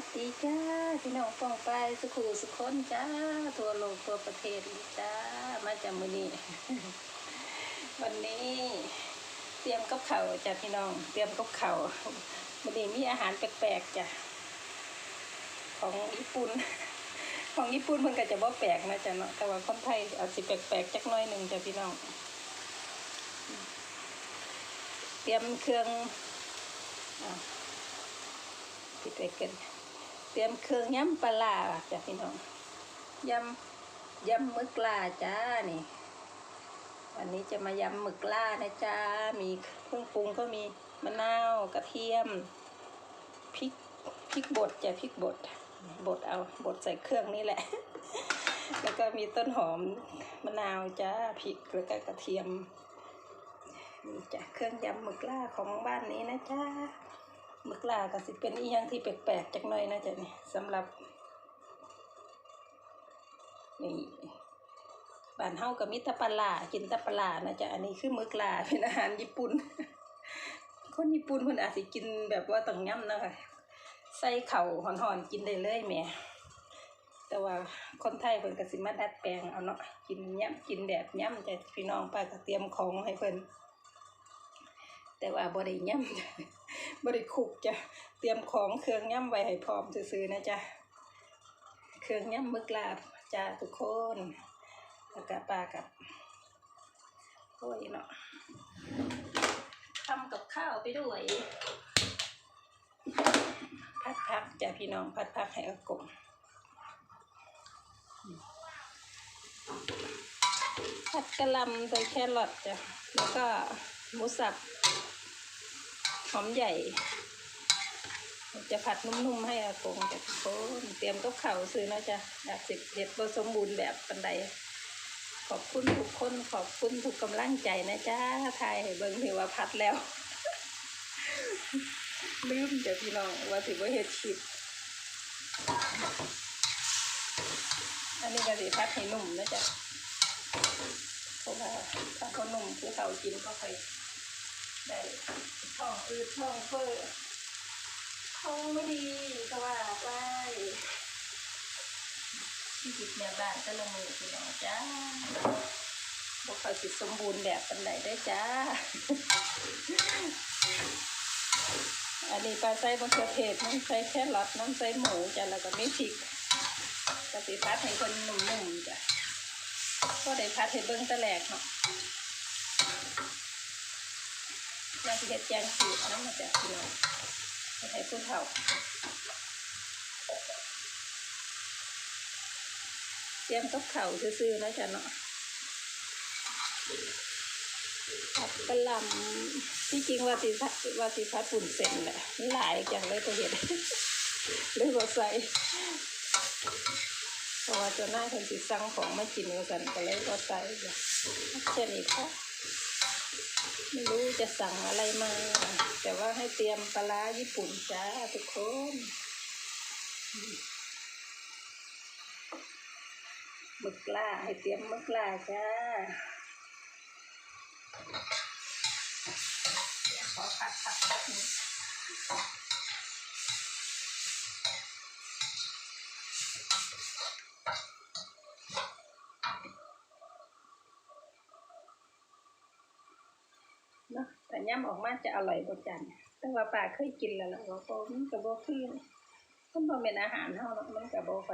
วัสดีจ้าพี่น้องป้องไปสุขุสุขคนจ้าทั่วโลกทั่วประเทศจ้ามาจากมือนี้วันนี้เตรียมกับเขาจ้ะพี่น้อง เตรียมกับเขาววันนี้มีอาหารแปลกๆจ้ะของญี่ปุ่นของญี่ปุ่นมันก็จะบ่แปลกนะจ๊ะเนาะแต่ว่าคนไทยอาสิแปลกๆจักน้อยหนึ่งจ้ะพี่น้อง เตรียมเครื่องอ่าปิดไว้กัน เตรียมเครื่องยำปลาร้าจ้ะพี่น้องยำยำหมึกลาจ้านี่ วันนี้จะมายำหมึกล่านะจ้ามีเครื่องปรุงก็มีมะนาวกระเทียมพริกพริกบดจ้ะพริกบดบดเอาบดใส่เครื่องนี่แหละ แล้วก็มีต้นหอมมะนาวจ้าพริกแล้วก็กระเทียมนี่จ้ะเครื่องยำหมึกล่าของบ้านนี้นะจ้า มึกลาก็สิเป็นอีหยังที่แปลกๆจักหน่อยนะจ๊ะนี่สำหรับนี่บ้านเฮาก็มีแตะปลากินตะปลานะจ๊ะอันนี้คือมึกลาเป็นอาหารญี่ปุ่น คนญี่ปุ่นเพิ่นอาจสิกินแบบว่าต้องย่ำนะคะใส่เข่าห่อนๆกินได้เลยแม่แต่ว่าคนไทยเพิ่นก็สิมาดัดแปลงเอาเนาะกินย่ำกินแบบย่ำจ้ะพี่น้องป้าก็เตรียมของให้เพิ่น แต่ว่าบ่ได้ย่ำบริคุกจ้ะเตรียมของเครื่องย่ำไว้ให้พร้อมซื้อๆนะจ๊ะเครื่องย่ำมึกลาบจ้าทุกคนแล้วก็ปลากับโอ้ยเนาะทำกับข้าวไปด้วยพัดพักจ้ะพี่น้องพัดพักให้อากงผัดกะหล่ำใส่แครอทจ้ะแล้วก็หมูสับ หอมใหญ่ จะผัดนุ่มๆให้อากงจะทุกคนเตรียมกับข้าวซื้อนะจ๊ะอยากสิบเด็ดบสมบูรณ์แบบปันใด ขอบคุณทุกคน ขอบคุณทุกกำลังใจนะจ๊ะทายให้เบิ่งถือว่าพัดแล้ว ลืมจ้ะพี่น้องว่าถือว่าเฮ็ดชิดอันนี้ก็สิพัดให้นุ่มนะจ๊ะเพราะว่าถ้าเขานุ่มคือเขากินก็ค่อย ได้ท้องอืดท้องเฟ้อท้องไม่ดีก็ว่าไปชีวิตแม่บ้านก็ลงมือพี่น้องจ้าบอกเขาจิตสมบูรณ์แบบปันไหนได้จ้า อันนี้ปลาไส้มะเขือเทศน้ำใส่แครอทน้ำใส่หมูจ้ะแล้วก็มีพริกกะปิพัดให้คนหนุ่มๆจ้ะก็ได้พัดให้เบิ้งตะแหลกเนาะ อยากสิเฮ็ดแกงจืดน้ำมาจากพี่น้องไปให้ผู้เฒ่าเตรียมกับข้าซื่อๆนะจ๊ะเนาะผัดกะหล่ำที่จริงว่าสิพัดว่าสิพัดปุ่นเส้นแหละหลายอย่างเลยตัวเห็ดเลยบ่ใส่เพราะว่าจะหน้าคนสิสั่งของมากินกันก็เลยบ่ใส่จ้ะแค่นี้ค่ะ ไม่รู้จะสั่งอะไรมา แต่ว่าให้เตรียมปลาญี่ปุ่นจ้าทุกคนมึกล่าให้เตรียมมึกล่าจ้าขอผัดผักแป๊บนึงเนาะ แต่ย่ำออกมาจะอร่อยกว่าจันแต่ว่าป่าเคยกินแล้วล่ะว่าพอมันกับโบคือมันบ่เป็นอาหารเท่าเนาะมันกับโบไป